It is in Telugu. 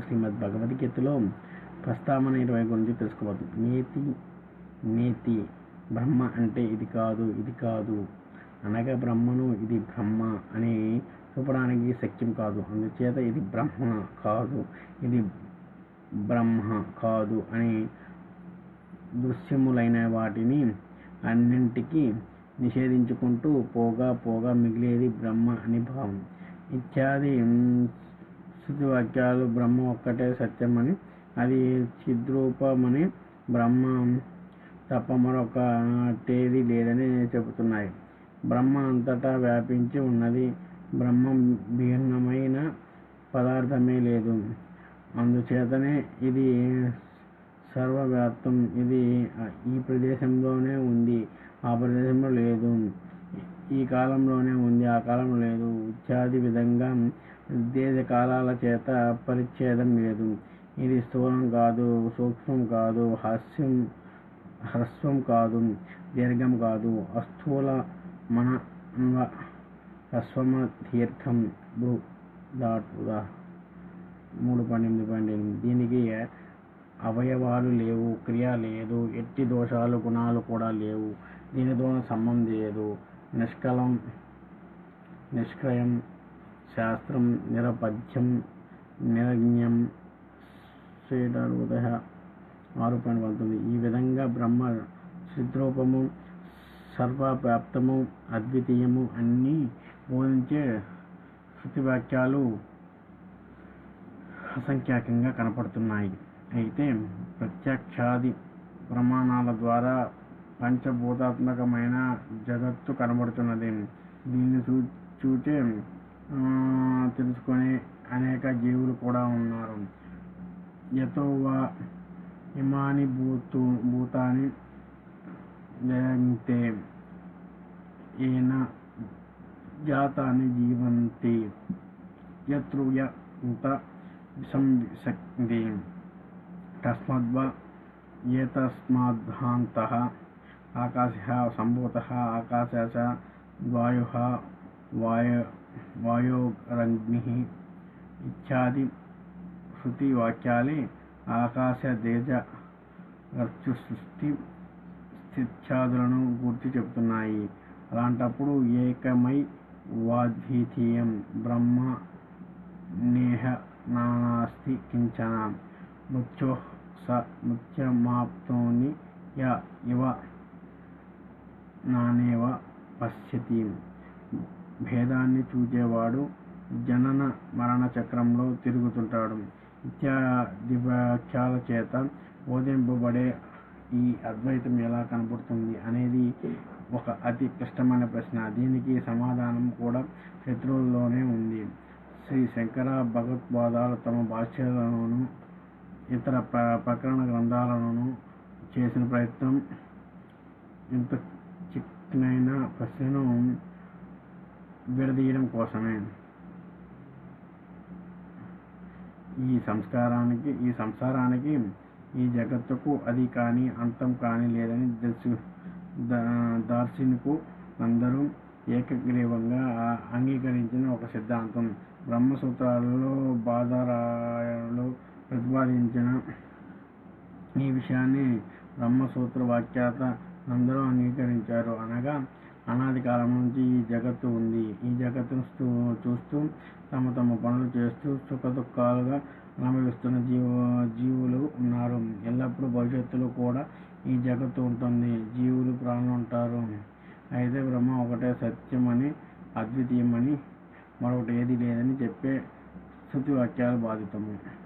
శ్రీమద్ భగవద్గీతలో ప్రస్తావన ఇరవై గురించి తెలుసుకోవద్దు నేతి నేతి బ్రహ్మ అంటే ఇది కాదు ఇది కాదు. అనగా బ్రహ్మను ఇది బ్రహ్మ అని చూపడానికి శక్యం కాదు. అందుచేత ఇది బ్రహ్మ కాదు ఇది బ్రహ్మ కాదు అని దృశ్యములైన వాటిని అన్నింటికి నిషేధించుకుంటూ పోగా పోగా మిగిలేది బ్రహ్మ అని భావం. ఇత్యాది శృతి వాక్యాలు బ్రహ్మ ఒక్కటే సత్యమని అది చిద్రూపమని బ్రహ్మ తప్ప మరొకటేది లేదని చెబుతున్నాయి. బ్రహ్మ అంతటా వ్యాపించి ఉన్నది బ్రహ్మ భిన్నమైన పదార్థమే లేదు. అందుచేతనే ఇది సర్వవ్యాప్తం. ఇది ఈ ప్రదేశంలోనే ఉంది. ఆ ప్రదేశంలో లేదు. ఈ కాలంలోనే ఉంది ఆ కాలం లేదు. ఇత్యాది విధంగా దేశ కాలాల చేత పరిచ్ఛేదం లేదు. ఇది స్థూలం కాదు సూక్ష్మం కాదు హాస్యం హ్రస్వం కాదు దీర్ఘం కాదు. అస్థూల మన హ్రస్వమ దీర్ఘం భూ డాట్ ఉదా మూడు పన్నెండు ఎనిమిది పాయింట్ ఎనిమిది. దీనికి అవయవాలు లేవు క్రియ లేదు. ఎట్టి దోషాలు గుణాలు కూడా లేవు. దీనితో సంబంధం లేదు. నిష్కలం నిష్క్రయం శాస్త్రం నిరపథ్యం నిరజ్ఞం శ్రీడాడు ఉదయ ఆరు పాయింట్ పంతొమ్మిది ఈ విధంగా బ్రహ్మ సిద్రూపము సర్వవ్యాప్తము అద్వితీయము అన్నీ బోధించే శృతి వాక్యాలు అసంఖ్యాకంగా కనపడుతున్నాయి. అయితే ప్రత్యక్షాది ప్రమాణాల ద్వారా పంచభూతాత్మకమైన జగత్తు కనబడుతున్నది. దీన్ని చూ చూచే తెలుసుకొని అనేక జీవులు కూడా ఉన్నారు. యతో వా ఇమాని భూతు భూతాని జయంతే ఏన జాతాని జీవంతి. యత్రుయ ఇంత సంశక్తి. తస్మద్వా ఏతస్మాద్భాంతః ఆకాశ సంభూత ఆకాశ వాయుः వాయు వాయురగ్ని ఇత్యాది శృతి వాక్యాలే ఆకాశ తేజ రచ్చు సృష్టి స్థిత్యాదులను గుర్తి చెబుతున్నాయి. అలాంటప్పుడు ఏకమై వాద్వితీయం. బ్రహ్మ నేహ నానాస్తి కించన. మృత్యో స మృత్యమాప్తోని య ఇవ నానేవ పశ్యతి. భేదాన్ని చూచేవాడు జనన మరణ చక్రంలో తిరుగుతుంటాడు. ఇత్యాది వాక్యాల చేత బోధింపబడే ఈ అద్వైతం ఎలా కనబడుతుంది అనేది ఒక అతి క్లిష్టమైన ప్రశ్న. దీనికి సమాధానం కూడా శత్రువుల్లోనే ఉంది. శ్రీ శంకర భగవత్పాదాలు తమ భాష్యాలను ఇతర ప్రకరణ గ్రంథాలను చేసిన ప్రయత్నం ఇంత చిక్కనైన ప్రశ్నను విడదీయడం కోసమే. ఈ సంస్కారానికి ఈ సంసారానికి ఈ జగత్తుకు అది కానీ అంతం కానీ లేదని దర్శి దార్శనికు అందరూ ఏకగ్రీవంగా అంగీకరించిన ఒక సిద్ధాంతం. బ్రహ్మసూత్రాలలో బాధారాయణలో ప్రతిపాదించిన ఈ విషయాన్ని బ్రహ్మసూత్ర వాక్యాత అందరూ అంగీకరించారు అనగా అనాది కాలం నుంచి ఈ జగత్తు ఉంది. ఈ జగత్తును చూస్తూ తమ తమ పనులు చేస్తూ సుఖ దుఃఖాలుగా అనుభవిస్తున్న జీవ జీవులు ఉన్నారు. ఎల్లప్పుడూ భవిష్యత్తులో కూడా ఈ జగత్తు ఉంటుంది. జీవులు ప్రాణులు ఉంటారు. అయితే బ్రహ్మ ఒకటే సత్యమని అద్వితీయమని మరొకటి ఏది లేదని చెప్పే స్థుతి వాక్యాలు బాధితము.